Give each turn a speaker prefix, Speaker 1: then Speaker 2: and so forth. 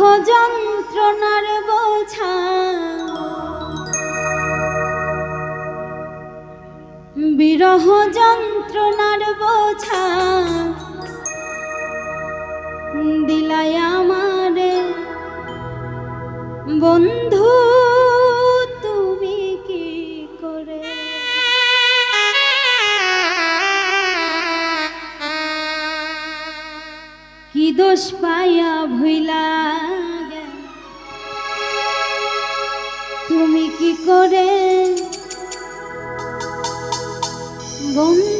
Speaker 1: যন্ত্রণার বোঝা। বিরহ যন্ত্রণার বোঝা। দিলাই আমারে বন্ধু দোষ পাইয়া ভুইলা তুমি কি করে বন্ধু